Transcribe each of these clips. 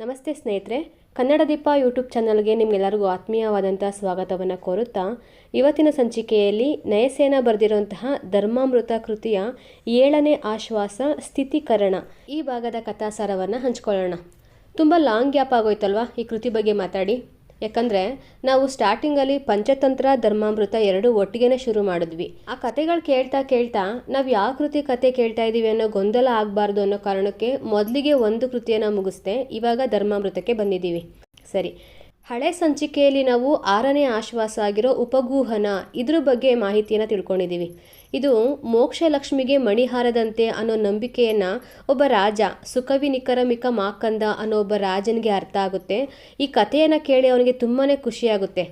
ನಮಸ್ತೆ ಸ್ನೇಹಿತರೆ, ಕನ್ನಡ ದೀಪ ಯೂಟ್ಯೂಬ್ ಚಾನಲ್ಗೆ ನಿಮಗೆಲ್ಲರಿಗೂ ಆತ್ಮೀಯವಾದಂಥ ಸ್ವಾಗತವನ್ನು ಕೋರುತ್ತಾ, ಇವತ್ತಿನ ಸಂಚಿಕೆಯಲ್ಲಿ ನಯಸೇನ ಬರೆದಿರುವಂತಹ ಧರ್ಮಾಮೃತ ಕೃತಿಯ ಏಳನೇ ಆಶ್ವಾಸ ಸ್ಥಿತೀಕರಣ ಈ ಭಾಗದ ಕಥಾಸಾರವನ್ನು ಹಂಚ್ಕೊಳ್ಳೋಣ. ತುಂಬ ಲಾಂಗ್ ಗ್ಯಾಪ್ ಆಗೋಯ್ತಲ್ವಾ ಈ ಕೃತಿ ಬಗ್ಗೆ ಮಾತಾಡಿ? ಯಾಕಂದರೆ ನಾವು ಸ್ಟಾರ್ಟಿಂಗಲ್ಲಿ ಪಂಚತಂತ್ರ, ಧರ್ಮಾಮೃತ ಎರಡು ಒಟ್ಟಿಗೆ ಶುರು ಮಾಡಿದ್ವಿ. ಆ ಕತೆಗಳು ಕೇಳ್ತಾ ಕೇಳ್ತಾ ನಾವು ಯಾವ ಕೃತಿ ಕತೆ ಕೇಳ್ತಾ ಇದ್ದೀವಿ ಅನ್ನೋ ಗೊಂದಲ ಆಗಬಾರ್ದು ಅನ್ನೋ ಕಾರಣಕ್ಕೆ ಮೊದಲಿಗೆ ಒಂದು ಕೃತಿಯನ್ನು ಮುಗಿಸ್ದೆ ಇವಾಗ ಧರ್ಮಾಮೃತಕ್ಕೆ ಬಂದಿದ್ದೀವಿ. ಸರಿ ಹಳೆ ಸಂಚಿಕೆಯಲ್ಲಿ ನಾವು ಆರನೇ ಆಶ್ವಾಸ ಆಗಿರೋ ಉಪಗೂಹನ ಇದ್ರ ಬಗ್ಗೆ ಮಾಹಿತಿಯನ್ನು ತಿಳ್ಕೊಂಡಿದ್ದೀವಿ ಇದು ಮೋಕ್ಷ ಲಕ್ಷ್ಮಿಗೆ ಮಣಿಹಾರದಂತೆ ಅನ್ನೋ ನಂಬಿಕೆಯನ್ನು ಒಬ್ಬ ರಾಜ ಸುಖವಿನಿಕರಮಿಕ ಮಾಕಂದ ಅನ್ನೋ ಒಬ್ಬ ರಾಜನಿಗೆ ಅರ್ಥ ಆಗುತ್ತೆ. ಈ ಕಥೆಯನ್ನು ಕೇಳಿ ಅವನಿಗೆ ತುಂಬಾ ಖುಷಿಯಾಗುತ್ತೆ.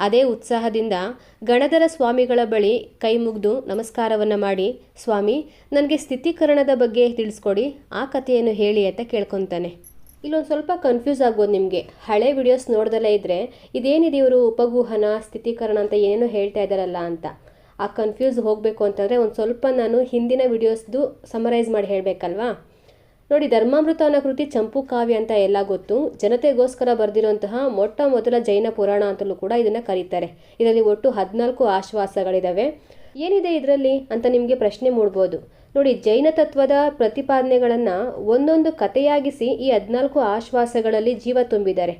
ಅದೇ ಉತ್ಸಾಹದಿಂದ ಗಣಧರ ಸ್ವಾಮಿಗಳ ಬಳಿ ಕೈ ಮುಗಿದು ನಮಸ್ಕಾರವನ್ನು ಮಾಡಿ, ಸ್ವಾಮಿ, ನನಗೆ ಸ್ಥಿತೀಕರಣದ ಬಗ್ಗೆ ತಿಳಿಸ್ಕೊಡಿ, ಆ ಕಥೆಯನ್ನು ಹೇಳಿ ಅಂತ ಕೇಳ್ಕೊತಾನೆ. ಇಲ್ಲೊಂದು ಸ್ವಲ್ಪ ಕನ್ಫ್ಯೂಸ್ ಆಗ್ಬೋದು ನಿಮಗೆ. ಹಳೆ ವಿಡಿಯೋಸ್ ನೋಡ್ದಲ್ಲೇ ಇದ್ದರೆ ಇದೇನಿದೆ ಇವರು ಉಪಗುಹನ ಸ್ಥಿತೀಕರಣ ಅಂತ ಏನೇನೋ ಹೇಳ್ತಾ ಇದ್ದಾರಲ್ಲ ಅಂತ. ಆ ಕನ್ಫ್ಯೂಸ್ ಹೋಗಬೇಕು ಅಂತಂದರೆ ಒಂದು ಸ್ವಲ್ಪ ನಾನು ಹಿಂದಿನ ವಿಡಿಯೋಸ್ದು ಸಮರೈಸ್ ಮಾಡಿ ಹೇಳಬೇಕಲ್ವಾ? ನೋಡಿ ಧರ್ಮಾಮೃತ ಅನ್ನೋ ಕೃತಿ ಚಂಪು ಕಾವ್ಯ ಅಂತ ಎಲ್ಲ ಗೊತ್ತು. ಜನತೆಗೋಸ್ಕರ ಬರೆದಿರುವಂತಹ ಮೊಟ್ಟ ಮೊದಲ ಜೈನ ಪುರಾಣ ಅಂತಲೂ ಕೂಡ ಇದನ್ನು ಕರೀತಾರೆ. ಇದರಲ್ಲಿ ಒಟ್ಟು ಹದಿನಾಲ್ಕು ಆಶ್ವಾಸಗಳಿದ್ದಾವೆ ಏನಿದೆ ಇದರಲ್ಲಿ ಅಂತ ನಿಮಗೆ ಪ್ರಶ್ನೆ ಮೂಡ್ಬೋದು. ನೋಡಿ, ಜೈನ ತತ್ವದ ಪ್ರತಿಪಾದನೆಗಳನ್ನು ಒಂದೊಂದು ಕಥೆಯಾಗಿಸಿ ಈ ಹದಿನಾಲ್ಕು ಆಶ್ವಾಸಗಳಲ್ಲಿ ಜೀವ ತುಂಬಿದ್ದಾರೆ.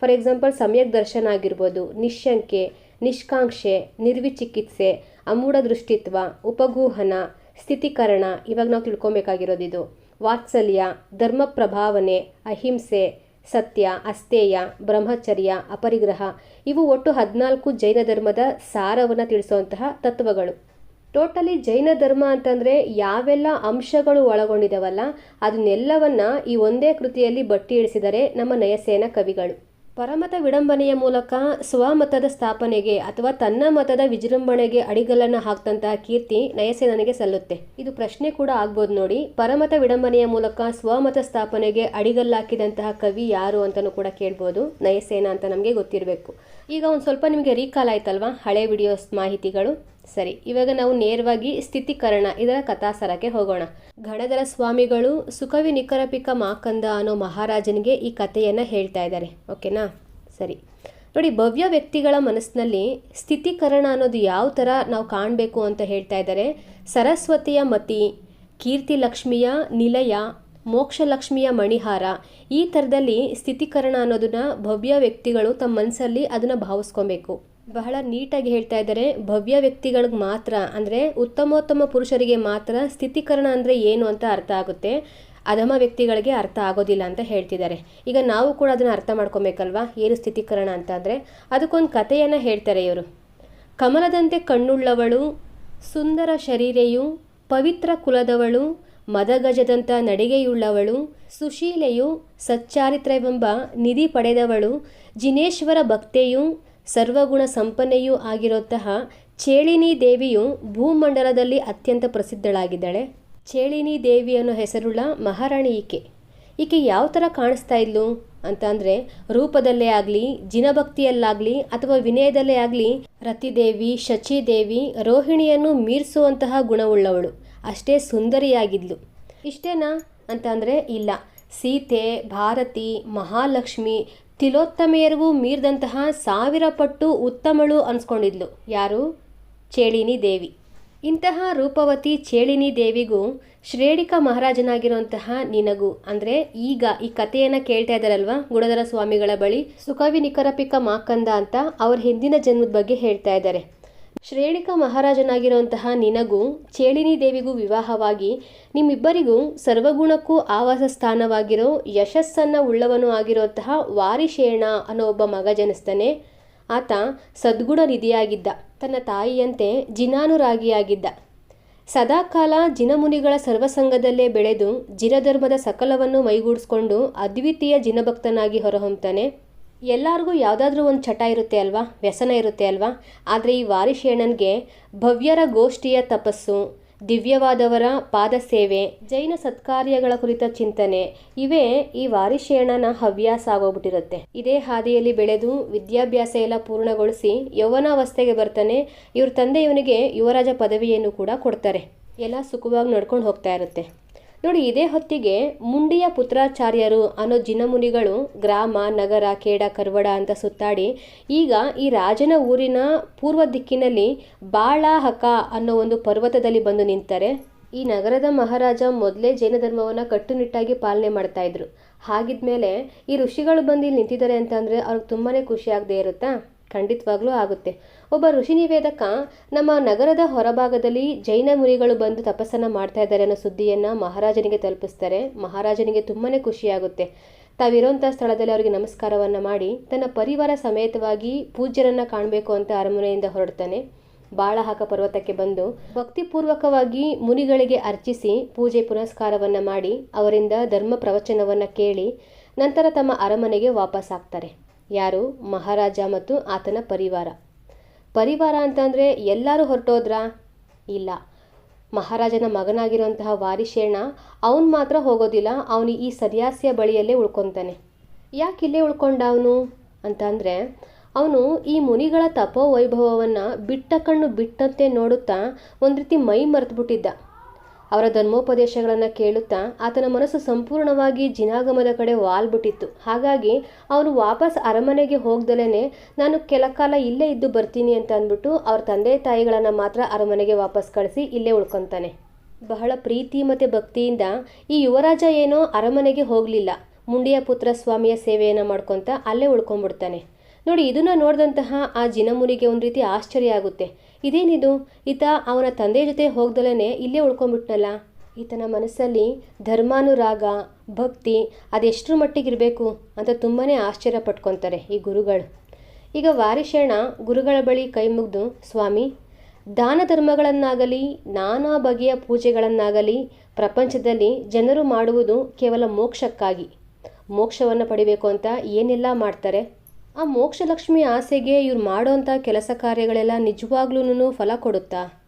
ಫಾರ್ ಎಕ್ಸಾಂಪಲ್, ಸಮ್ಯಕ್ ದರ್ಶನ ಆಗಿರ್ಬೋದು ನಿಶಂಕೆ ನಿಷ್ಕಾಂಕ್ಷೆ, ನಿರ್ವಿಚಿಕಿತ್ಸೆ, ಅಮೂಢ ದೃಷ್ಟಿತ್ವ, ಉಪಗೂಹನ, ಸ್ಥಿತೀಕರಣ, ಇವಾಗ ನಾವು ತಿಳ್ಕೊಬೇಕಾಗಿರೋದಿದು. ವಾತ್ಸಲ್ಯ, ಧರ್ಮ ಪ್ರಭಾವನೆ, ಅಹಿಂಸೆ, ಸತ್ಯ ಅಸ್ತೇಯ ಬ್ರಹ್ಮಚರ್ಯ, ಅಪರಿಗ್ರಹ, ಇವು ಒಟ್ಟು ಹದಿನಾಲ್ಕು ಜೈನ ಧರ್ಮದ ಸಾರವನ್ನು ತಿಳಿಸುವಂತಹ ತತ್ವಗಳು. ಟೋಟಲಿ ಜೈನ ಧರ್ಮ ಅಂತಂದರೆ ಯಾವೆಲ್ಲ ಅಂಶಗಳು ಒಳಗೊಂಡಿದ್ದಾವಲ್ಲ ಅದನ್ನೆಲ್ಲವನ್ನ ಈ ಒಂದೇ ಕೃತಿಯಲ್ಲಿ ಬಟ್ಟಿ ಇಳಿಸಿದರೆ ನಮ್ಮ ನಯಸೇನ ಕವಿಗಳು. ಪರಮತ ವಿಡಂಬನೆಯ ಮೂಲಕ ಸ್ವಮತದ ಸ್ಥಾಪನೆಗೆ ಅಥವಾ ತನ್ನ ಮತದ ವಿಜೃಂಭಣೆಗೆ ಅಡಿಗಲನ್ನು ಹಾಕ್ತಂತಹ ಕೀರ್ತಿ ನಯಸೇನನಿಗೆ ಸಲ್ಲುತ್ತೆ. ಇದು ಪ್ರಶ್ನೆ ಕೂಡ ಆಗ್ಬೋದು ನೋಡಿ. ಪರಮತ ವಿಡಂಬನೆಯ ಮೂಲಕ ಸ್ವಮತ ಸ್ಥಾಪನೆಗೆ ಅಡಿಗಲ್ಲಾಕಿದಂತಹ ಕವಿ ಯಾರು ಅಂತಲೂ ಕೂಡ ಕೇಳ್ಬೋದು. ನಯಸೇನ ಅಂತ ನಮಗೆ ಗೊತ್ತಿರಬೇಕು. ಈಗ ಒಂದು ಸ್ವಲ್ಪ ನಿಮಗೆ ರೀಕಾಲ್ ಆಯ್ತಲ್ವಾ? ಹಳೆ ವಿಡಿಯೋಸ್ ಮಾಹಿತಿಗಳು. ಸರಿ, ಇವಾಗ ನಾವು ನೇರವಾಗಿ ಸ್ಥಿತಿಕರಣ, ಇದರ ಕಥಾಸರಕ್ಕೆ ಹೋಗೋಣ. ಗಣಧರ ಸ್ವಾಮಿಗಳು ಸುಖವಿ ನಿಖರಪಿಕ ಮಾಕಂದ ಅನ್ನೋ ಮಹಾರಾಜನಿಗೆ ಈ ಕಥೆಯನ್ನು ಹೇಳ್ತಾ ಇದ್ದಾರೆ. ಓಕೆನಾ? ಸರಿ. ನೋಡಿ, ಭವ್ಯ ವ್ಯಕ್ತಿಗಳ ಮನಸ್ಸಿನಲ್ಲಿ ಸ್ಥಿತೀಕರಣ ಅನ್ನೋದು ಯಾವ ಥರ ನಾವು ಕಾಣಬೇಕು ಅಂತ ಹೇಳ್ತಾ ಇದ್ದಾರೆ. ಸರಸ್ವತಿಯ ಮತಿ, ಕೀರ್ತಿ ಲಕ್ಷ್ಮಿಯ ನಿಲಯ, ಮೋಕ್ಷ ಲಕ್ಷ್ಮಿಯ ಮಣಿಹಾರ, ಈ ಥರದಲ್ಲಿ ಸ್ಥಿತೀಕರಣ ಅನ್ನೋದನ್ನ ಭವ್ಯ ವ್ಯಕ್ತಿಗಳು ತಮ್ಮ ಮನಸ್ಸಲ್ಲಿ ಅದನ್ನು ಭಾವಿಸ್ಕೊಬೇಕು. ಬಹಳ ನೀಟಾಗಿ ಹೇಳ್ತಾ ಇದ್ದಾರೆ. ಭವ್ಯ ವ್ಯಕ್ತಿಗಳಿಗೆ ಮಾತ್ರ ಅಂದರೆ ಉತ್ತಮೋತ್ತಮ ಪುರುಷರಿಗೆ ಮಾತ್ರ ಸ್ಥಿತೀಕರಣ ಅಂದರೆ ಏನು ಅಂತ ಅರ್ಥ ಆಗುತ್ತೆ. ಅಧಮ ವ್ಯಕ್ತಿಗಳಿಗೆ ಅರ್ಥ ಆಗೋದಿಲ್ಲ ಅಂತ ಹೇಳ್ತಿದ್ದಾರೆ. ಈಗ ನಾವು ಕೂಡ ಅದನ್ನು ಅರ್ಥ ಮಾಡ್ಕೊಬೇಕಲ್ವಾ? ಏನು ಸ್ಥಿತೀಕರಣ ಅಂತ ಅಂದರೆ ಅದಕ್ಕೊಂದು ಕಥೆಯನ್ನು ಹೇಳ್ತಾರೆ ಇವರು. ಕಮಲದಂತೆ ಕಣ್ಣುಳ್ಳವಳು, ಸುಂದರ ಶರೀರೆಯು, ಪವಿತ್ರ ಕುಲದವಳು ಮದಗಜದಂಥ ನಡಿಗೆಯುಳ್ಳವಳು, ಸುಶೀಲೆಯು, ಸಚ್ಚಾರಿತ್ರವೆಂಬ ನಿಧಿ ಪಡೆದವಳು, ಜಿನೇಶ್ವರ ಭಕ್ತೆಯು ಸರ್ವಗುಣ ಸಂಪನ್ನೆಯೂ ಆಗಿರುವಂತಹ ಚೇಳಿನಿ ದೇವಿಯು ಭೂಮಂಡಲದಲ್ಲಿ ಅತ್ಯಂತ ಪ್ರಸಿದ್ಧಳಾಗಿದ್ದಾಳೆ. ಚೇಳಿನಿ ದೇವಿ ಅನ್ನೋ ಹೆಸರುಳ್ಳ ಮಹಾರಾಣಿ ಈಕೆ. ಈಕೆ ಯಾವ ಥರ ಕಾಣಿಸ್ತಾ ಇದ್ಲು ಅಂತ ಅಂದರೆ ರೂಪದಲ್ಲೇ ಆಗಲಿ, ಜಿನಭಕ್ತಿಯಲ್ಲಾಗಲಿ ಅಥವಾ ವಿನಯದಲ್ಲೇ ಆಗಲಿ ರತಿದೇವಿ, ಶಚಿದೇವಿ ರೋಹಿಣಿಯನ್ನು ಮೀರಿಸುವಂತಹ ಗುಣವುಳ್ಳವಳು. ಅಷ್ಟೇ ಸುಂದರಿಯಾಗಿದ್ಲು. ಇಷ್ಟೇನಾ ಅಂತ ಅಂದರೆ ಇಲ್ಲ. ಸೀತೆ, ಭಾರತಿ, ಮಹಾಲಕ್ಷ್ಮಿ ತಿಲೋತ್ತಮೆಯರಿಗೂ ಮೀರಿದಂತಹ ಸಾವಿರ ಪಟ್ಟು ಉತ್ತಮಳು ಅನ್ಸ್ಕೊಂಡಿದ್ಲು. ಯಾರು? ಚೇಳಿನಿ ದೇವಿ. ಇಂತಹ ರೂಪವತಿ ಚೇಳಿನಿ ದೇವಿಗೂ ಶ್ರೇಣಿಕ ಮಹಾರಾಜನಾಗಿರುವಂತಹ ನಿನಗೂ, ಅಂದರೆ ಈಗ ಈ ಕಥೆಯನ್ನು ಕೇಳ್ತಾ ಇದ್ದಾರಲ್ವಾ ಗುಡದರ ಸ್ವಾಮಿಗಳ ಬಳಿ ಸುಖವಿ ನಿಕರಪಿಕ ಮಾಕಂದ ಅಂತ ಅವ್ರ ಹಿಂದಿನ ಜನ್ಮದ ಬಗ್ಗೆ ಹೇಳ್ತಾ ಇದ್ದಾರೆ ಶ್ರೇಣಿಕ ಮಹಾರಾಜನಾಗಿರುವಂತಹ ನಿನಗೂ, ಚೇಳಿನಿ ದೇವಿಗೂ ವಿವಾಹವಾಗಿ ನಿಮ್ಮಿಬ್ಬರಿಗೂ ಸರ್ವಗುಣಕ್ಕೂ ಆವಾಸ ಸ್ಥಾನವಾಗಿರೋ ಯಶಸ್ಸನ್ನು ಉಳ್ಳವನು ಆಗಿರುವಂತಹ ವಾರಿಶೇಣ ಅನ್ನೋ ಒಬ್ಬ ಮಗ ಜನಿಸ್ತಾನೆ. ಆತ ಸದ್ಗುಣ ನಿಧಿಯಾಗಿದ್ದ. ತನ್ನ ತಾಯಿಯಂತೆ ಜಿನಾನುರಾಗಿಯಾಗಿದ್ದ. ಸದಾಕಾಲ ಜಿನಮುನಿಗಳ ಸರ್ವಸಂಗದಲ್ಲೇ ಬೆಳೆದು ಜಿನಧರ್ಮದ ಸಕಲವನ್ನು ಮೈಗೂಡಿಸ್ಕೊಂಡು ಅದ್ವಿತೀಯ ಜಿನಭಕ್ತನಾಗಿ ಹೊರಹೊಮ್ತಾನೆ. ಎಲ್ಲರಿಗೂ ಯಾವುದಾದ್ರೂ ಒಂದು ಚಟ ಇರುತ್ತೆ ಅಲ್ವಾ? ವ್ಯಸನ ಇರುತ್ತೆ ಅಲ್ವಾ? ಆದರೆ ಈ ವಾರಿಶೇಣನ್ಗೆ ಭವ್ಯರ ಗೋಷ್ಠಿಯ ತಪಸ್ಸು, ದಿವ್ಯವಾದವರ ಪಾದ ಸೇವೆ, ಜೈನ ಸತ್ಕಾರ್ಯಗಳ ಕುರಿತ ಚಿಂತನೆ, ಇವೇ ಈ ವಾರಿಶೇಣನ ಹವ್ಯಾಸ ಆಗೋಗ್ಬಿಟ್ಟಿರುತ್ತೆ. ಇದೇ ಹಾದಿಯಲ್ಲಿ ಬೆಳೆದು ವಿದ್ಯಾಭ್ಯಾಸ ಎಲ್ಲ ಪೂರ್ಣಗೊಳಿಸಿ ಯೌವನಾವಸ್ಥೆಗೆ ಬರ್ತಾನೆ ಇವ್ರ ತಂದೆ ಇವನಿಗೆ ಯುವರಾಜ ಪದವಿಯನ್ನು ಕೂಡ ಕೊಡ್ತಾರೆ. ಎಲ್ಲ ಸುಖವಾಗಿ ನಡ್ಕೊಂಡು ಹೋಗ್ತಾ ಇರುತ್ತೆ. ನೋಡಿ, ಇದೇ ಹೊತ್ತಿಗೆ ಮುಂಡಿಯ ಪುತ್ರಾಚಾರ್ಯರು ಅನ್ನೋ ಜಿನಮುನಿಗಳು ಗ್ರಾಮ, ನಗರ ಕೇಡ ಕರ್ವಡ ಅಂತ ಸುತ್ತಾಡಿ, ಈಗ ಈ ರಾಜನ ಊರಿನ ಪೂರ್ವ ದಿಕ್ಕಿನಲ್ಲಿ ಬಾಳಹಕ ಅನ್ನೋ ಒಂದು ಪರ್ವತದಲ್ಲಿ ಬಂದು ನಿಂತಾರೆ. ಈ ನಗರದ ಮಹಾರಾಜ ಮೊದಲೇ ಜೈನ ಧರ್ಮವನ್ನು ಕಟ್ಟುನಿಟ್ಟಾಗಿ ಪಾಲನೆ ಮಾಡ್ತಾ ಇದ್ರು. ಹಾಗಿದ್ಮೇಲೆ ಈ ಋಷಿಗಳು ಬಂದು ಇಲ್ಲಿ ನಿಂತಿದ್ದಾರೆ ಅಂತಂದರೆ ಅವ್ರಿಗೆ ತುಂಬಾ ಖುಷಿಯಾಗದೇ ಇರುತ್ತಾ? ಖಂಡಿತವಾಗ್ಲೂ ಆಗುತ್ತೆ. ಒಬ್ಬ ಋಷಿ ನಿವೇದಕ ನಮ್ಮ ನಗರದ ಹೊರಭಾಗದಲ್ಲಿ ಜೈನ ಮುನಿಗಳು ಬಂದು ತಪಸ್ಸನ್ನು ಮಾಡ್ತಾ ಇದ್ದಾರೆ ಅನ್ನೋ ಸುದ್ದಿಯನ್ನು ಮಹಾರಾಜನಿಗೆ ತಲುಪಿಸ್ತಾರೆ. ಮಹಾರಾಜನಿಗೆ ತುಂಬಾ ಖುಷಿಯಾಗುತ್ತೆ. ತಾವಿರೋಂಥ ಸ್ಥಳದಲ್ಲಿ ಅವರಿಗೆ ನಮಸ್ಕಾರವನ್ನು ಮಾಡಿ ತನ್ನ ಪರಿವಾರ ಸಮೇತವಾಗಿ ಪೂಜ್ಯರನ್ನು ಕಾಣಬೇಕು ಅಂತ ಅರಮನೆಯಿಂದ ಹೊರಡ್ತಾನೆ. ಬಾಳಹಾಕ ಪರ್ವತಕ್ಕೆ ಬಂದು ಭಕ್ತಿಪೂರ್ವಕವಾಗಿ ಮುನಿಗಳಿಗೆ ಅರ್ಚಿಸಿ ಪೂಜೆ ಪುನಸ್ಕಾರವನ್ನು ಮಾಡಿ ಅವರಿಂದ ಧರ್ಮ ಪ್ರವಚನವನ್ನು ಕೇಳಿ ನಂತರ ತಮ್ಮ ಅರಮನೆಗೆ ವಾಪಸ್ ಆಗ್ತಾರೆ. ಯಾರು? ಮಹಾರಾಜ ಮತ್ತು ಆತನ ಪರಿವಾರ. ಪರಿವಾರ ಅಂತಂದರೆ ಎಲ್ಲರೂ ಹೊರಟೋದ್ರಾ? ಇಲ್ಲ. ಮಹಾರಾಜನ ಮಗನಾಗಿರುವಂತಹ ವಾರಿಶೇಣ ಅವನು ಮಾತ್ರ ಹೋಗೋದಿಲ್ಲ, ಅವನು ಈ ಸನ್ಯಾಸಿಯ ಬಳಿಯಲ್ಲೇ ಉಳ್ಕೊತಾನೆ. ಯಾಕೆ ಇಲ್ಲೇ ಉಳ್ಕೊಂಡ ಅವನು? ಅಂತಂದರೆ, ಅವನು ಈ ಮುನಿಗಳ ತಪೋ ವೈಭವವನ್ನು ಬಿಟ್ಟ ಕಣ್ಣು ಬಿಟ್ಟಂತೆ ನೋಡುತ್ತಾ ಒಂದು ರೀತಿ ಮೈ ಮರೆತುಬಿಟ್ಟಿದ್ದ. ಅವರ ಧರ್ಮೋಪದೇಶಗಳನ್ನು ಕೇಳುತ್ತಾ ಆತನ ಮನಸ್ಸು ಸಂಪೂರ್ಣವಾಗಿ ಜಿನಾಗಮದ ಕಡೆ ವಾಲ್ಬಿಟ್ಟಿತ್ತು. ಹಾಗಾಗಿ ಅವನು ವಾಪಸ್ ಅರಮನೆಗೆ ಹೋಗ್ದಲೇ ನಾನು ಕೆಲ ಕಾಲ ಇಲ್ಲೇ ಇದ್ದು ಬರ್ತೀನಿ ಅಂತ ಅಂದ್ಬಿಟ್ಟು ಅವ್ರ ತಂದೆ ತಾಯಿಗಳನ್ನು ಮಾತ್ರ ಅರಮನೆಗೆ ವಾಪಸ್ ಕಳಿಸಿ ಇಲ್ಲೇ ಉಳ್ಕೊತಾನೆ. ಬಹಳ ಪ್ರೀತಿ ಮತ್ತು ಭಕ್ತಿಯಿಂದ ಈ ಯುವರಾಜ ಏನೋ ಅರಮನೆಗೆ ಹೋಗಲಿಲ್ಲ. ಮುಂಡಿಯ ಪುತ್ರ ಸ್ವಾಮಿಯ ಸೇವೆಯನ್ನು ಮಾಡ್ಕೊತ ಅಲ್ಲೇ ಉಳ್ಕೊಂಡ್ಬಿಡ್ತಾನೆ ನೋಡಿ, ಇದನ್ನು ನೋಡಿದಂತಹ ಆ ಜಿನಮುನಿಗೆ ಒಂದು ರೀತಿ ಆಶ್ಚರ್ಯ ಆಗುತ್ತೆ. ಇದೇನಿದು? ಈತ ಅವನ ತಂದೆ ಜೊತೆ ಹೋಗ್ದಲೇ ಇಲ್ಲೇ ಉಳ್ಕೊಂಡ್ಬಿಟ್ನಲ್ಲ. ಈತನ ಮನಸ್ಸಲ್ಲಿ ಧರ್ಮಾನುರಾಗ, ಭಕ್ತಿ ಅದೆಷ್ಟರ ಮಟ್ಟಿಗಿರಬೇಕು ಅಂತ ತುಂಬಾ ಆಶ್ಚರ್ಯ ಪಟ್ಕೊತಾರೆ ಈ ಗುರುಗಳು. ಈಗ ವಾರಿಶೇಣ ಗುರುಗಳ ಬಳಿ ಕೈ ಮುಗಿದು, ಸ್ವಾಮಿ, ದಾನ ಧರ್ಮಗಳನ್ನಾಗಲಿ, ನಾನಾ ಬಗೆಯ ಪೂಜೆಗಳನ್ನಾಗಲಿ ಪ್ರಪಂಚದಲ್ಲಿ ಜನರು ಮಾಡುವುದು ಕೇವಲ ಮೋಕ್ಷಕ್ಕಾಗಿ. ಮೋಕ್ಷವನ್ನು ಪಡಿಬೇಕು ಅಂತ ಏನೆಲ್ಲ ಮಾಡ್ತಾರೆ? ಆ ಮೋಕ್ಷಲಕ್ಷ್ಮಿ ಆಸೆಗೆ ಇವ್ರು ಮಾಡೋಂಥ ಕೆಲಸ ಕಾರ್ಯಗಳೆಲ್ಲ ನಿಜವಾಗ್ಲೂ ಫಲ ಕೊಡುತ್ತಾ?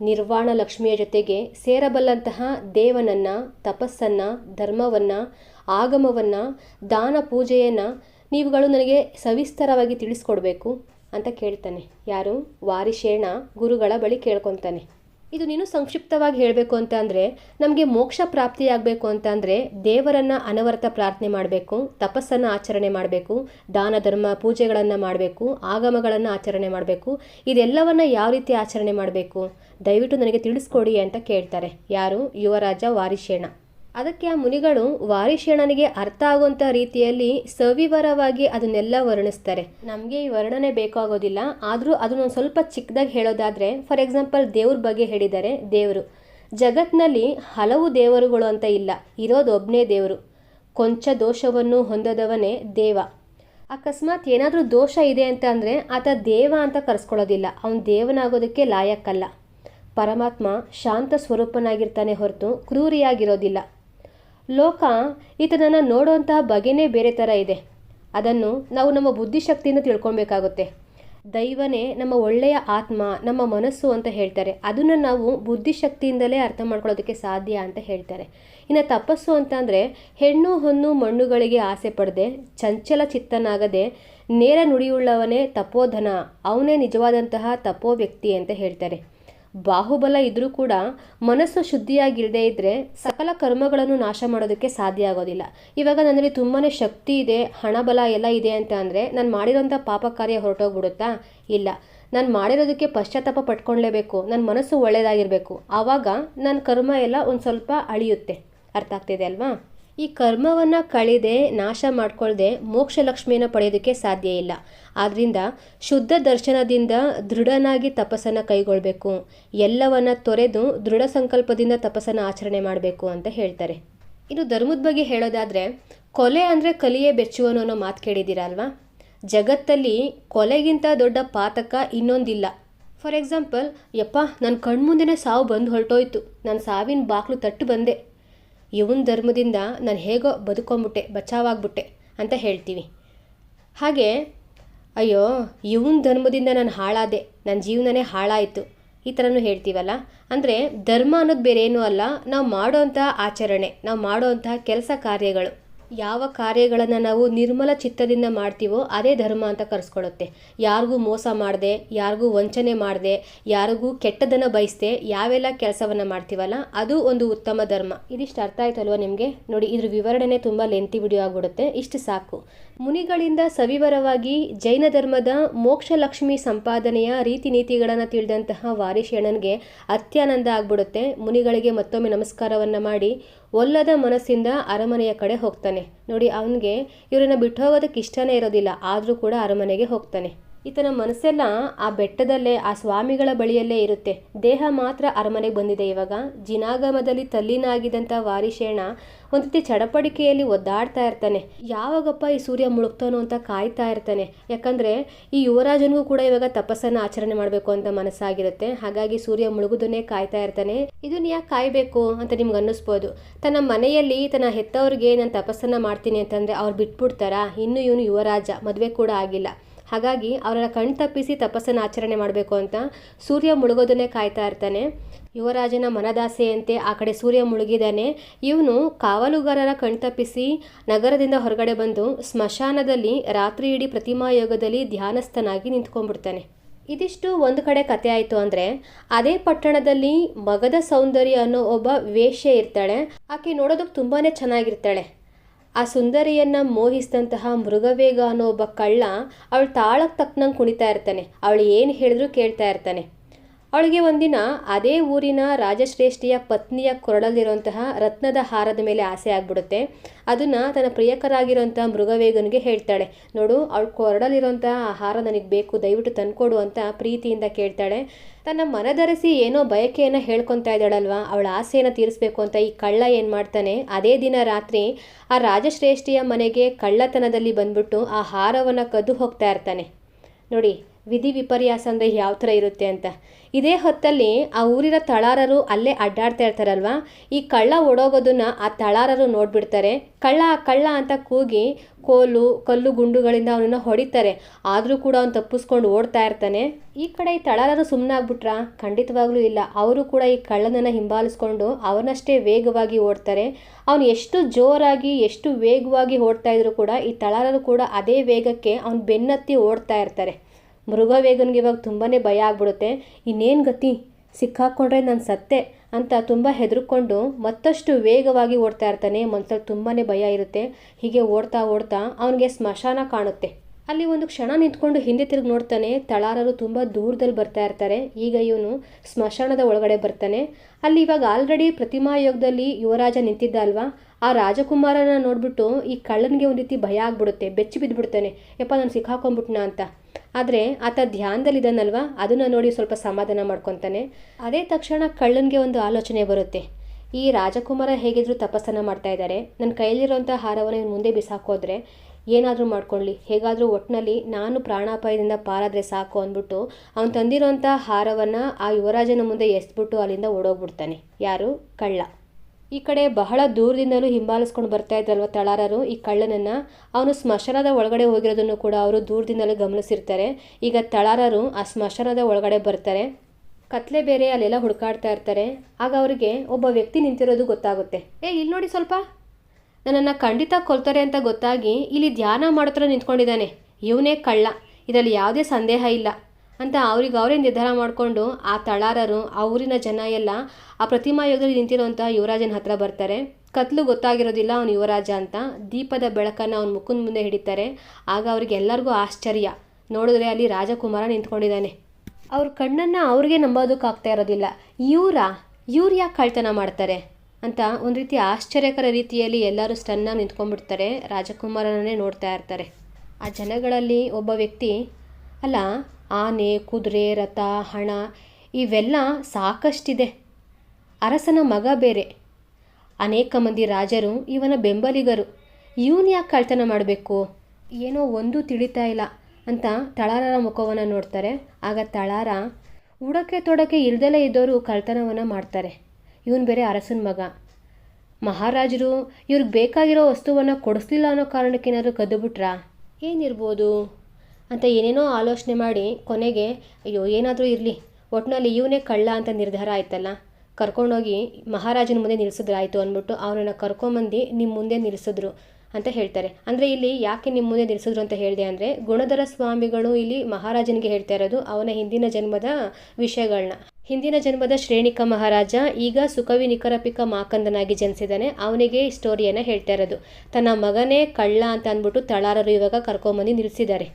ನಿರ್ವಾಣ ಲಕ್ಷ್ಮಿಯ ಜೊತೆಗೆ ಸೇರಬಲ್ಲಂತಹ ದೇವನನ್ನು, ತಪಸ್ಸನ್ನು, ಧರ್ಮವನ್ನು, ಆಗಮವನ್ನು, ದಾನ ಪೂಜೆಯನ್ನು ನೀವುಗಳು ನನಗೆ ಸವಿಸ್ತರವಾಗಿ ತಿಳಿಸ್ಕೊಡ್ಬೇಕು ಅಂತ ಕೇಳ್ತಾನೆ. ಯಾರು? ವಾರಿಶೇಣ ಗುರುಗಳ ಬಳಿ ಕೇಳ್ಕೊತಾನೆ ಇದು ನೀನು ಸಂಕ್ಷಿಪ್ತವಾಗಿ ಹೇಳಬೇಕು ಅಂತ ಅಂದರೆ, ನಮಗೆ ಮೋಕ್ಷ ಪ್ರಾಪ್ತಿಯಾಗಬೇಕು ಅಂತ ಅಂದರೆ, ದೇವರನ್ನು ಅನವರತ ಪ್ರಾರ್ಥನೆ ಮಾಡಬೇಕು, ತಪಸ್ಸನ್ನು ಆಚರಣೆ ಮಾಡಬೇಕು, ದಾನ, ಧರ್ಮ, ಪೂಜೆಗಳನ್ನು ಮಾಡಬೇಕು, ಆಗಮಗಳನ್ನು ಆಚರಣೆ ಮಾಡಬೇಕು, ಇದೆಲ್ಲವನ್ನು ಯಾವ ರೀತಿ ಆಚರಣೆ ಮಾಡಬೇಕು? ದಯವಿಟ್ಟು ನನಗೆ ತಿಳಿಸ್ಕೊಡಿ ಅಂತ ಕೇಳ್ತಾರೆ. ಯಾರು? ಯುವರಾಜ ವಾರಿಶೇಣ. ಅದಕ್ಕೆ ಆ ಮುನಿಗಳು ವಾರಿಶೇಣನಿಗೆ ಅರ್ಥ ಆಗುವಂಥ ರೀತಿಯಲ್ಲಿ ಸವಿವರವಾಗಿ ಅದನ್ನೆಲ್ಲ ವರ್ಣಿಸ್ತಾರೆ. ನಮಗೆ ಈ ವರ್ಣನೆ ಬೇಕಾಗೋದಿಲ್ಲ. ಆದರೂ ಅದನ್ನೊಂದು ಸ್ವಲ್ಪ ಚಿಕ್ಕದಾಗಿ ಹೇಳೋದಾದರೆ ಫಾರ್ ಎಕ್ಸಾಂಪಲ್ ದೇವ್ರ ಬಗ್ಗೆ ಹೇಳಿದ್ದಾರೆ ದೇವರು. ಜಗತ್ನಲ್ಲಿ ಹಲವು ದೇವರುಗಳು ಅಂತ ಇಲ್ಲ. ಇರೋದು ಒಬ್ಬನೇ ದೇವರು. ಕೊಂಚ ದೋಷವನ್ನು ಹೊಂದದವನೇ ದೇವ. ಅಕಸ್ಮಾತ್ ಏನಾದರೂ ದೋಷ ಇದೆ ಅಂತ ಅಂದರೆ ಆತ ದೇವ ಅಂತ ಕರೆಸ್ಕೊಳ್ಳೋದಿಲ್ಲ. ಅವನು ದೇವನಾಗೋದಕ್ಕೆ ಲಾಯಕ್ಕಲ್ಲ. ಪರಮಾತ್ಮ ಶಾಂತ ಸ್ವರೂಪನಾಗಿರ್ತಾನೆ ಹೊರತು ಕ್ರೂರಿಯಾಗಿರೋದಿಲ್ಲ. ಲೋಕ ಈತನನ್ನು ನೋಡುವಂತಹ ಬಗೆನೇ ಬೇರೆ ಥರ ಇದೆ. ಅದನ್ನು ನಾವು ನಮ್ಮ ಬುದ್ಧಿಶಕ್ತಿಯಿಂದ ತಿಳ್ಕೊಳ್ಬೇಕಾಗುತ್ತೆ. ದೈವನೇ ನಮ್ಮ ಒಳ್ಳೆಯ ಆತ್ಮ, ನಮ್ಮ ಮನಸ್ಸು ಅಂತ ಹೇಳ್ತಾರೆ. ಅದನ್ನು ನಾವು ಬುದ್ಧಿಶಕ್ತಿಯಿಂದಲೇ ಅರ್ಥ ಮಾಡ್ಕೊಳ್ಳೋದಕ್ಕೆ ಸಾಧ್ಯ ಅಂತ ಹೇಳ್ತಾರೆ. ಇನ್ನು ತಪಸ್ಸು ಅಂತಂದರೆ ಹೆಣ್ಣು, ಹೊನ್ನು, ಮಣ್ಣುಗಳಿಗೆ ಆಸೆ ಪಡದೆ, ಚಂಚಲ ಚಿತ್ತನಾಗದೆ, ನೇರ ನುಡಿಯುಳ್ಳವನೇ ತಪೋಧನ, ಅವನೇ ನಿಜವಾದಂತಹ ತಪೋ ವ್ಯಕ್ತಿ ಅಂತ ಹೇಳ್ತಾರೆ. ಬಾಹುಬಲ ಇದ್ರೂ ಕೂಡ ಮನಸ್ಸು ಶುದ್ಧಿಯಾಗಿಲ್ಲದೆ ಇದ್ದರೆ ಸಕಲ ಕರ್ಮಗಳನ್ನು ನಾಶ ಮಾಡೋದಕ್ಕೆ ಸಾಧ್ಯ ಆಗೋದಿಲ್ಲ. ಇವಾಗ ನನ್ನಲ್ಲಿ ತುಂಬಾ ಶಕ್ತಿ ಇದೆ, ಹಣಬಲ ಎಲ್ಲ ಇದೆ ಅಂತ ಅಂದರೆ ನಾನು ಮಾಡಿರೋಂಥ ಪಾಪ ಕಾರ್ಯ ಹೊರಟೋಗ್ಬಿಡುತ್ತಾ? ಇಲ್ಲ. ನಾನು ಮಾಡಿರೋದಕ್ಕೆ ಪಶ್ಚಾತ್ತಾಪ ಪಟ್ಕೊಳ್ಳೇಬೇಕು ನನ್ನ ಮನಸ್ಸು ಒಳ್ಳೆಯದಾಗಿರಬೇಕು ಆವಾಗ ನನ್ನ ಕರ್ಮ ಎಲ್ಲ ಒಂದು ಸ್ವಲ್ಪ ಅಳಿಯುತ್ತೆ. ಅರ್ಥ ಆಗ್ತಿದೆ ಅಲ್ವಾ? ಈ ಕರ್ಮವನ್ನು ಕಳೆದೆ ನಾಶ ಮಾಡ್ಕೊಳ್ಳದೆ ಮೋಕ್ಷ ಲಕ್ಷ್ಮಿಯನ್ನು ಪಡೆಯೋದಕ್ಕೆ ಸಾಧ್ಯ ಇಲ್ಲ. ಆದ್ದರಿಂದ ಶುದ್ಧ ದರ್ಶನದಿಂದ ದೃಢನಾಗಿ ತಪಸ್ಸನ್ನು ಕೈಗೊಳ್ಳಬೇಕು ಎಲ್ಲವನ್ನು ತೊರೆದು ದೃಢ ಸಂಕಲ್ಪದಿಂದ ತಪಸ್ಸನ್ನು ಆಚರಣೆ ಮಾಡಬೇಕು ಅಂತ ಹೇಳ್ತಾರೆ. ಇನ್ನು ಧರ್ಮದ ಬಗ್ಗೆ ಹೇಳೋದಾದರೆ, ಕೊಲೆ ಅಂದರೆ ಕಲಿಯೇ ಬೆಚ್ಚುವನು ಅನ್ನೋ ಮಾತು ಕೇಳಿದ್ದೀರಾ ಅಲ್ವಾ? ಜಗತ್ತಲ್ಲಿ ಕೊಲೆಗಿಂತ ದೊಡ್ಡ ಪಾತಕ ಇನ್ನೊಂದಿಲ್ಲ. ಫಾರ್ ಎಕ್ಸಾಂಪಲ್, ಯಪ್ಪ ನನ್ನ ಕಣ್ಮುಂದೆ ಸಾವು ಬಂದು ಹೊರಟೋಯ್ತು. ನಾನು ಸಾವಿನ ಬಾಕ್ಲು ತಟ್ಟು ಬಂದೆ. ಇವನ್ ಧರ್ಮದಿಂದ ನಾನು ಹೇಗೋ ಬದುಕೊಂಬಿಟ್ಟೆ, ಬಚಾವಾಗ್ಬಿಟ್ಟೆ ಅಂತ ಹೇಳ್ತೀವಿ. ಹಾಗೆ, ಅಯ್ಯೋ, ಇವನ ಧರ್ಮದಿಂದ ನಾನು ಹಾಳಾದೆ ನನ್ನ ಜೀವನನೇ ಹಾಳಾಯಿತು, ಈ ಥರನೂ ಹೇಳ್ತೀವಲ್ಲ? ಅಂದರೆ ಧರ್ಮ ಅನ್ನೋದು ಬೇರೆ ಏನೂ ಅಲ್ಲ, ನಾವು ಮಾಡೋವಂಥ ಆಚರಣೆ, ನಾವು ಮಾಡೋವಂತಹ ಕೆಲಸ ಕಾರ್ಯಗಳು. ಯಾವ ಕಾರ್ಯಗಳನ್ನು ನಾವು ನಿರ್ಮಲ ಚಿತ್ತದಿಂದ ಮಾಡ್ತೀವೋ ಅದೇ ಧರ್ಮ ಅಂತ ಕರೆಸ್ಕೊಳ್ಳುತ್ತೆ ಯಾರಿಗೂ ಮೋಸ ಮಾಡದೆ, ಯಾರಿಗೂ ವಂಚನೆ ಮಾಡದೆ, ಯಾರಿಗೂ ಕೆಟ್ಟದನ್ನು ಬಯಸ್ದೆ ಯಾವೆಲ್ಲ ಕೆಲಸವನ್ನು ಮಾಡ್ತೀವಲ್ಲ ಅದು ಒಂದು ಉತ್ತಮ ಧರ್ಮ. ಇದಿಷ್ಟು ಅರ್ಥ ಆಯ್ತಲ್ವ ನಿಮಗೆ? ನೋಡಿ, ಇದ್ರ ವಿವರಣೆ ತುಂಬ ಲೆಂತಿ ವಿಡಿಯೋ ಆಗಿಬಿಡುತ್ತೆ. ಇಷ್ಟು ಸಾಕು. ಮುನಿಗಳಿಂದ ಸವಿವರವಾಗಿ ಜೈನ ಧರ್ಮದ ಮೋಕ್ಷ ಲಕ್ಷ್ಮಿ ಸಂಪಾದನೆಯ ರೀತಿ ನೀತಿಗಳನ್ನು ತಿಳಿದಂತಹ ವಾರಿಶೇಣನ್ಗೆ ಅತ್ಯಾನಂದ ಆಗ್ಬಿಡುತ್ತೆ. ಮುನಿಗಳಿಗೆ ಮತ್ತೊಮ್ಮೆ ನಮಸ್ಕಾರವನ್ನು ಮಾಡಿ ಒಲ್ಲದ ಮನಸ್ಸಿಂದ ಅರಮನೆಯ ಕಡೆ ಹೋಗ್ತಾನೆ. ನೋಡಿ, ಅವನಿಗೆ ಇವರನ್ನ ಬಿಟ್ಟು ಹೋಗೋದಕ್ಕೆ ಇಷ್ಟನೇ ಇರೋದಿಲ್ಲ. ಆದರೂ ಕೂಡ ಅರಮನೆಗೆ ಹೋಗ್ತಾನೆ. ಈತನ ಮನಸ್ಸೆಲ್ಲ ಆ ಬೆಟ್ಟದಲ್ಲೇ, ಆ ಸ್ವಾಮಿಗಳ ಬಳಿಯಲ್ಲೇ ಇರುತ್ತೆ. ದೇಹ ಮಾತ್ರ ಅರಮನೆಗೆ ಬಂದಿದೆ ಇವಾಗ. ಜಿನಾಗಮದಲ್ಲಿ ತಲ್ಲೀನಾಗಿದ್ದಂಥ ವಾರಿಶೇಣ ಒಂದು ರೀತಿ ಚಡಪಡಿಕೆಯಲ್ಲಿ ಒದ್ದಾಡ್ತಾ ಇರ್ತಾನೆ. ಯಾವಾಗಪ್ಪ ಈ ಸೂರ್ಯ ಮುಳುಗ್ತಾನೋ ಅಂತ ಕಾಯ್ತಾ ಇರ್ತಾನೆ. ಯಾಕಂದರೆ ಈ ಯುವರಾಜನಿಗೂ ಕೂಡ ಇವಾಗ ತಪಸ್ಸನ್ನು ಆಚರಣೆ ಮಾಡಬೇಕು ಅಂತ ಮನಸ್ಸಾಗಿರುತ್ತೆ. ಹಾಗಾಗಿ ಸೂರ್ಯ ಮುಳುಗುದನ್ನೇ ಕಾಯ್ತಾ ಇರ್ತಾನೆ. ಇದನ್ನ ಯಾಕೆ ಕಾಯಬೇಕು ಅಂತ ನಿಮ್ಗೆ ಅನ್ನಿಸ್ಬೋದು. ತನ್ನ ಮನೆಯಲ್ಲಿ ತನ್ನ ಹೆತ್ತವ್ರಿಗೆ, ನಾನು ತಪಸ್ಸನ್ನು ಮಾಡ್ತೀನಿ ಅಂತಂದರೆ ಅವ್ರು ಬಿಟ್ಬಿಡ್ತಾರಾ? ಇನ್ನು ಇವನು ಯುವರಾಜ. ಮದುವೆ ಕೂಡ ಆಗಿಲ್ಲ. ಹಾಗಾಗಿ ಅವರ ಕಣ್ ತಪ್ಪಿಸಿ ತಪಸ್ಸನ್ನು ಆಚರಣೆ ಮಾಡಬೇಕು ಅಂತ ಸೂರ್ಯ ಮುಳುಗೋದನ್ನೇ ಕಾಯ್ತಾ ಇರ್ತಾನೆ. ಯುವರಾಜನ ಮನದಾಸೆಯಂತೆ ಆ ಕಡೆ ಸೂರ್ಯ ಮುಳುಗಿದಾನೆ. ಇವನು ಕಾವಲುಗಾರರ ಕಣ್ತಪ್ಪಿಸಿ ನಗರದಿಂದ ಹೊರಗಡೆ ಬಂದು ಸ್ಮಶಾನದಲ್ಲಿ ರಾತ್ರಿ ಇಡೀ ಪ್ರತಿಮಾ ಯೋಗದಲ್ಲಿ ಧ್ಯಾನಸ್ಥನಾಗಿ ನಿಂತ್ಕೊಂಡ್ಬಿಡ್ತಾನೆ. ಇದಿಷ್ಟು ಒಂದು ಕಡೆ ಕತೆ ಆಯಿತು ಅಂದರೆ ಅದೇ ಪಟ್ಟಣದಲ್ಲಿ ಮಗದ ಸೌಂದರ್ಯ ಅನ್ನೋ ಒಬ್ಬ ವೇಶ್ಯೆ ಇರ್ತಾಳೆ. ಆಕೆ ನೋಡೋದಕ್ಕೆ ತುಂಬಾ ಚೆನ್ನಾಗಿರ್ತಾಳೆ. ಆ ಸುಂದರಿಯನ್ನ ಮೋಹಿಸಿದಂತಹ ಮೃಗವೇಗ ಅನ್ನೋ ಒಬ್ಬ ಕಳ್ಳ ಅವಳು ತಾಳಕ್ಕೆ ತಕ್ಕನಂಗೆ ಕುಣಿತಾ ಇರ್ತಾನೆ. ಅವಳು ಏನು ಹೇಳಿದ್ರು ಕೇಳ್ತಾ ಇರ್ತಾನೆ. ಅವಳಿಗೆ ಒಂದಿನ ಅದೇ ಊರಿನ ರಾಜಶ್ರೇಷ್ಠಿಯ ಪತ್ನಿಯ ಕೊರಳಲ್ಲಿರುವಂತಹ ರತ್ನದ ಹಾರದ ಮೇಲೆ ಆಸೆ ಆಗ್ಬಿಡುತ್ತೆ. ಅದನ್ನು ತನ್ನ ಪ್ರಿಯಕರಾಗಿರೋಂಥ ಮೃಗವೇಗನಿಗೆ ಹೇಳ್ತಾಳೆ. ನೋಡು, ಅವಳ ಕೊರಳಲ್ಲಿರೋಂತಹ ಆ ಹಾರ ನನಗೆ ಬೇಕು, ದಯವಿಟ್ಟು ತಂದುಕೊಡು ಅಂತ ಪ್ರೀತಿಯಿಂದ ಕೇಳ್ತಾಳೆ. ತನ್ನ ಮನಧರಿಸಿ ಏನೋ ಬಯಕೆಯನ್ನು ಹೇಳ್ಕೊತಾ ಇದ್ದಾಳಲ್ವಾ? ಅವಳ ಆಸೆಯನ್ನು ತೀರಿಸ್ಬೇಕು ಅಂತ ಈ ಕಳ್ಳ ಏನು ಮಾಡ್ತಾನೆ? ಅದೇ ದಿನ ರಾತ್ರಿ ಆ ರಾಜಶ್ರೇಷ್ಠಿಯ ಮನೆಗೆ ಕಳ್ಳತನದಲ್ಲಿ ಬಂದ್ಬಿಟ್ಟು ಆ ಹಾರವನ್ನು ಕದ್ದು ಹೋಗ್ತಾ ಇರ್ತಾನೆ. ನೋಡಿ ವಿಧಿ ವಿಪರ್ಯಾಸ ಅಂದರೆ ಯಾವ ಥರ ಇರುತ್ತೆ ಅಂತ. ಇದೇ ಹೊತ್ತಲ್ಲಿ ಆ ಊರಿನ ತಳಾರರು ಅಲ್ಲೇ ಅಡ್ಡಾಡ್ತಾ ಇರ್ತಾರಲ್ವ? ಈ ಕಳ್ಳ ಓಡೋಗೋದನ್ನ ಆ ತಳಾರರು ನೋಡ್ಬಿಡ್ತಾರೆ. ಕಳ್ಳ ಕಳ್ಳ ಅಂತ ಕೂಗಿ ಕೋಲು, ಕಲ್ಲು ಗುಂಡುಗಳಿಂದ ಅವನನ್ನು ಹೊಡಿತಾರೆ. ಆದರೂ ಕೂಡ ಅವನು ತಪ್ಪಿಸ್ಕೊಂಡು ಓಡ್ತಾ ಇರ್ತಾನೆ. ಈ ಕಡೆ ಈ ತಳಾರರು ಸುಮ್ಮನೆ ಆಗ್ಬಿಟ್ರಾ? ಖಂಡಿತವಾಗ್ಲೂ ಇಲ್ಲ. ಅವರು ಕೂಡ ಈ ಕಳ್ಳನನ್ನು ಹಿಂಬಾಲಿಸ್ಕೊಂಡು ಅವನಷ್ಟೇ ವೇಗವಾಗಿ ಓಡ್ತಾರೆ. ಅವನು ಎಷ್ಟು ಜೋರಾಗಿ, ಎಷ್ಟು ವೇಗವಾಗಿ ಓಡ್ತಾ ಇದ್ರು ಕೂಡ ಈ ತಳಾರರು ಕೂಡ ಅದೇ ವೇಗಕ್ಕೆ ಅವನು ಬೆನ್ನತ್ತಿ ಓಡ್ತಾ ಇರ್ತಾರೆ. ಮೃಗವೇಗನ್ಗೆ ಇವಾಗ ತುಂಬಾ ಭಯ ಆಗ್ಬಿಡುತ್ತೆ. ಇನ್ನೇನು ಗತಿ? ಸಿಕ್ಕಾಕೊಂಡ್ರೆ ನಾನು ಸತ್ತೆ ಅಂತ ತುಂಬ ಹೆದರ್ಕೊಂಡು ಮತ್ತಷ್ಟು ವೇಗವಾಗಿ ಓಡ್ತಾ ಇರ್ತಾನೆ. ಮನಸ್ಸಲ್ಲಿ ತುಂಬಾ ಭಯ ಇರುತ್ತೆ. ಹೀಗೆ ಓಡ್ತಾ ಓಡ್ತಾ ಅವನಿಗೆ ಸ್ಮಶಾನ ಕಾಣುತ್ತೆ. ಅಲ್ಲಿ ಒಂದು ಕ್ಷಣ ನಿಂತ್ಕೊಂಡು ಹಿಂದೆ ತಿರುಗಿ ನೋಡ್ತಾನೆ. ತಳಾರರು ತುಂಬ ದೂರದಲ್ಲಿ ಬರ್ತಾ ಇರ್ತಾರೆ. ಈಗ ಇವನು ಸ್ಮಶಾನದ ಒಳಗಡೆ ಬರ್ತಾನೆ. ಅಲ್ಲಿ ಇವಾಗ ಆಲ್ರೆಡಿ ಪ್ರತಿಮಾ ಯೋಗದಲ್ಲಿ ಯುವರಾಜ ನಿಂತಿದ್ದ ಅಲ್ವಾ? ಆ ರಾಜಕುಮಾರನ ನೋಡ್ಬಿಟ್ಟು ಈ ಕಳ್ಳನಿಗೆ ಒಂದು ರೀತಿ ಭಯ ಆಗ್ಬಿಡುತ್ತೆ, ಬೆಚ್ಚಿ ಬಿದ್ದುಬಿಡ್ತಾನೆ ಯಪ್ಪ, ನಾನು ಸಿಕ್ಕಾಕೊಂಡ್ಬಿಟ್ನ ಅಂತ. ಆದರೆ ಆತ ಧ್ಯಾನದಲ್ಲಿದ್ದಾನಲ್ವಾ? ಅದನ್ನು ನೋಡಿ ಸ್ವಲ್ಪ ಸಮಾಧಾನ ಮಾಡ್ಕೊತಾನೆ. ಅದೇ ತಕ್ಷಣ ಕಳ್ಳನಿಗೆ ಒಂದು ಆಲೋಚನೆ ಬರುತ್ತೆ. ಈ ರಾಜಕುಮಾರ ಹೇಗಿದ್ರು ತಪಸ್ಸನ್ನು ಮಾಡ್ತಾ ಇದ್ದಾರೆ ನನ್ನ ಕೈಯಲ್ಲಿರುವಂಥ ಹಾರವನ್ನು ಮುಂದೆ ಬಿಸಾಕೋದ್ರೆ ಏನಾದರೂ ಮಾಡ್ಕೊಳ್ಳಿ. ಹೇಗಾದರೂ ಒಟ್ಟಿನಲ್ಲಿ ನಾನು ಪ್ರಾಣಾಪಾಯದಿಂದ ಪಾರಾದರೆ ಸಾಕು ಅಂದ್ಬಿಟ್ಟು ಅವನು ತಂದಿರುವಂಥ ಹಾರವನ್ನು ಆ ಯುವರಾಜನ ಮುಂದೆ ಎಸ್ಬಿಟ್ಟು ಅಲ್ಲಿಂದ ಓಡೋಗ್ಬಿಡ್ತಾನೆ. ಯಾರು? ಕಳ್ಳ. ಈ ಕಡೆ ಬಹಳ ದೂರದಿಂದಲೂ ಹಿಂಬಾಲಿಸ್ಕೊಂಡು ಬರ್ತಾ ಇದ್ರಲ್ವ ತಳಾರರು? ಈ ಕಳ್ಳನನ್ನು ಅವನು ಸ್ಮಶಾನದ ಒಳಗಡೆ ಹೋಗಿರೋದನ್ನು ಕೂಡ ಅವರು ದೂರದಿಂದಲೇ ಗಮನಿಸಿರ್ತಾರೆ. ಈಗ ತಳಾರರು ಆ ಸ್ಮಶಾನದ ಒಳಗಡೆ ಬರ್ತಾರೆ. ಕತ್ಲೆ ಬೇರೆ ಅಲ್ಲೆಲ್ಲ ಹುಡುಕಾಡ್ತಾ ಇರ್ತಾರೆ. ಆಗ ಅವರಿಗೆ ಒಬ್ಬ ವ್ಯಕ್ತಿ ನಿಂತಿರೋದು ಗೊತ್ತಾಗುತ್ತೆ. ಏ, ಇಲ್ಲಿ ನೋಡಿ ಸ್ವಲ್ಪ. ನನ್ನನ್ನು ಖಂಡಿತ ಕೊಲ್ತಾರೆ ಅಂತ ಗೊತ್ತಾಗಿ ಇಲ್ಲಿ ಧ್ಯಾನ ಮಾಡೋ ಥರ ನಿಂತ್ಕೊಂಡಿದ್ದಾನೆ. ಇವನೇ ಕಳ್ಳ. ಇದರಲ್ಲಿ ಯಾವುದೇ ಸಂದೇಹ ಇಲ್ಲ. ಅಂತ ಅವ್ರಿಗೆ ಅವರೇ ನಿರ್ಧಾರ ಮಾಡಿಕೊಂಡು ಆ ತಳಾರರು, ಆ ಊರಿನ ಜನ ಎಲ್ಲ ಆ ಪ್ರತಿಮಾ ಯುಗದಲ್ಲಿ ನಿಂತಿರುವಂತಹ ಯುವರಾಜನ ಹತ್ರ ಬರ್ತಾರೆ. ಕತ್ಲು ಗೊತ್ತಾಗಿರೋದಿಲ್ಲ ಅವನು ಯುವರಾಜ ಅಂತ. ದೀಪದ ಬೆಳಕನ್ನು ಅವನ ಮುಖದ ಮುಂದೆ ಹಿಡಿತಾರೆ. ಆಗ ಅವ್ರಿಗೆ ಎಲ್ಲರಿಗೂ ಆಶ್ಚರ್ಯ. ನೋಡಿದ್ರೆ ಅಲ್ಲಿ ರಾಜಕುಮಾರ ನಿಂತ್ಕೊಂಡಿದ್ದಾನೆ. ಅವ್ರ ಕಣ್ಣನ್ನು ಅವ್ರಿಗೆ ನಂಬೋದಕ್ಕಾಗ್ತಾ ಇರೋದಿಲ್ಲ. ಇವರ, ಇವ್ರು ಯಾಕೆ ಕಳ್ತನ ಮಾಡ್ತಾರೆ ಅಂತ ಒಂದು ರೀತಿ ಆಶ್ಚರ್ಯಕರ ರೀತಿಯಲ್ಲಿ ಎಲ್ಲರೂ ಸ್ಟನ್ನಾಗಿ ನಿಂತ್ಕೊಂಡ್ಬಿಡ್ತಾರೆ. ರಾಜಕುಮಾರನನ್ನೇ ನೋಡ್ತಾ ಇರ್ತಾರೆ. ಆ ಜನಗಳಲ್ಲಿ ಒಬ್ಬ ವ್ಯಕ್ತಿ, ಅಲ್ಲ ಆನೆ, ಕುದುರೆ, ರಥ, ಹಣ ಇವೆಲ್ಲ ಸಾಕಷ್ಟಿದೆ. ಅರಸನ ಮಗ ಬೇರೆ. ಅನೇಕ ಮಂದಿ ರಾಜರು ಇವನ ಬೆಂಬಲಿಗರು. ಇವನು ಯಾಕೆ ಕಳ್ತನ ಮಾಡಬೇಕು? ಏನೋ ಒಂದು ತಿಳಿತಾ ಇಲ್ಲ ಅಂತ ತಳಾರರ ಮುಖವನ್ನು ನೋಡ್ತಾರೆ. ಆಗ ತಳಾರ ಉಡಕ್ಕೆ ತೊಡಕ್ಕೆ ಇಲ್ದಲೇ ಇದ್ದವರು ಕಳ್ತನವನ್ನು ಮಾಡ್ತಾರೆ. ಇವನು ಬೇರೆ ಅರಸನ ಮಗ. ಮಹಾರಾಜರು ಇವ್ರಿಗೆ ಬೇಕಾಗಿರೋ ವಸ್ತುವನ್ನು ಕೊಡಿಸ್ಲಿಲ್ಲ ಅನ್ನೋ ಕಾರಣಕ್ಕೇನಾದರೂ ಕದ್ದುಬಿಟ್ರಾ? ಏನಿರ್ಬೋದು? ಅಂತ ಏನೇನೋ ಆಲೋಚನೆ ಮಾಡಿ ಕೊನೆಗೆ, ಅಯ್ಯೋ, ಏನಾದರೂ ಇರಲಿ. ಒಟ್ಟಿನಲ್ಲಿ ಇವನೇ ಕಳ್ಳ ಅಂತ ನಿರ್ಧಾರ ಆಯ್ತಲ್ಲ. ಕರ್ಕೊಂಡೋಗಿ ಮಹಾರಾಜನ ಮುಂದೆ ನಿಲ್ಲಿಸಿದ್ರಾಯ್ತು ಅಂದ್ಬಿಟ್ಟು ಅವನನ್ನು ಕರ್ಕೊಂಬಂದು ನಿಮ್ಮ ಮುಂದೆ ನಿಲ್ಲಿಸಿದ್ರು ಅಂತ ಹೇಳ್ತಾರೆ. ಅಂದರೆ ಇಲ್ಲಿ ಯಾಕೆ ನಿಮ್ಮ ಮುಂದೆ ನಿಲ್ಲಿಸಿದ್ರು ಅಂತ ಹೇಳಿದೆ ಅಂದರೆ, ಗುಣಧರ ಸ್ವಾಮಿಗಳು ಇಲ್ಲಿ ಮಹಾರಾಜನಿಗೆ ಹೇಳ್ತಾ ಇರೋದು ಅವನ ಹಿಂದಿನ ಜನ್ಮದ ವಿಷಯಗಳನ್ನ ಹಿಂದಿನ ಜನ್ಮದ ಶ್ರೇಣಿಕ ಮಹಾರಾಜ ಈಗ ಸುಖವಿ ನಿಖರಪಿಕ ಮಾಕಂದನಾಗಿ ಜನಿಸಿದ್ದಾನೆ ಅವನಿಗೆ ಸ್ಟೋರಿಯನ್ನು ಹೇಳ್ತಾ ಇರೋದು. ತನ್ನ ಮಗನೇ ಕಳ್ಳ ಅಂತ ಅಂದ್ಬಿಟ್ಟು ತಳಾರರು ಇವಾಗ ಕರ್ಕೊಂಬಂದು ನಿಲ್ಲಿಸಿದ್ದಾರೆ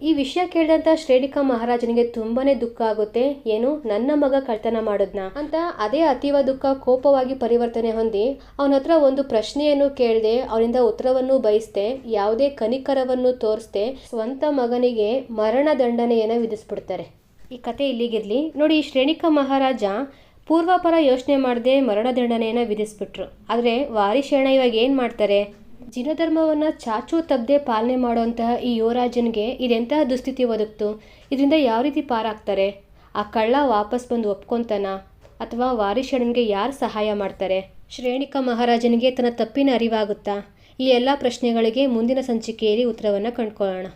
ಈ ವಿಷಯ ಕೇಳಿದಂಥ ಶ್ರೇಣಿಕಾ ಮಹಾರಾಜನಿಗೆ ತುಂಬಾನೇ ದುಃಖ ಆಗುತ್ತೆ. ಏನು? ನನ್ನ ಮಗ ಕಳ್ತನ ಮಾಡಿದ್ನ? ಅಂತ ಅದೇ ಅತೀವ ದುಃಖ ಕೋಪವಾಗಿ ಪರಿವರ್ತನೆ ಹೊಂದಿ ಅವನ ಹತ್ರ ಒಂದು ಪ್ರಶ್ನೆಯನ್ನು ಕೇಳದೆ ಅವನಿಂದ ಉತ್ತರವನ್ನು ಬಯಸ್ದೆ, ಯಾವುದೇ ಕನಿಕರವನ್ನು ತೋರಿಸ್ದೆ ಸ್ವಂತ ಮಗನಿಗೆ ಮರಣ ದಂಡನೆಯನ್ನು ವಿಧಿಸ್ಬಿಡ್ತಾರೆ. ಈ ಕತೆ ಇಲ್ಲಿಗಿರ್ಲಿ. ನೋಡಿ ಶ್ರೇಣಿಕ ಮಹಾರಾಜ ಪೂರ್ವಾಪರ ಯೋಚನೆ ಮಾಡದೆ ಮರಣದಂಡನೆಯನ್ನು ವಿಧಿಸ್ಬಿಟ್ರು. ಆದರೆ ವಾರಿಶೇಣ ಇವಾಗ ಏನು ಮಾಡ್ತಾರೆ? ಜಿನಧರ್ಮವನ್ನು ಚಾಚು ತಬ್ದೆ ಪಾಲನೆ ಮಾಡುವಂತಹ ಈ ಯುವರಾಜನಿಗೆ ಇದೆಂತಹ ದುಸ್ಥಿತಿ ಒದಗ್ತು? ಇದರಿಂದ ಯಾವ ರೀತಿ ಪಾರಾಗ್ತಾರೆ? ಆ ಕಳ್ಳ ವಾಪಸ್ ಬಂದು ಒಪ್ಕೊಂತಾನ? ಅಥವಾ ವಾರಿಶೇಣನಿಗೆ ಯಾರು ಸಹಾಯ ಮಾಡ್ತಾರೆ? ಶ್ರೇಣಿಕ ಮಹಾರಾಜನಿಗೆ ತನ್ನ ತಪ್ಪಿನ ಅರಿವಾಗುತ್ತಾ? ಈ ಎಲ್ಲ ಪ್ರಶ್ನೆಗಳಿಗೆ ಮುಂದಿನ ಸಂಚಿಕೆಯಲ್ಲಿ ಉತ್ತರವನ್ನು ಕಂಡುಕೊಳ್ಳೋಣ.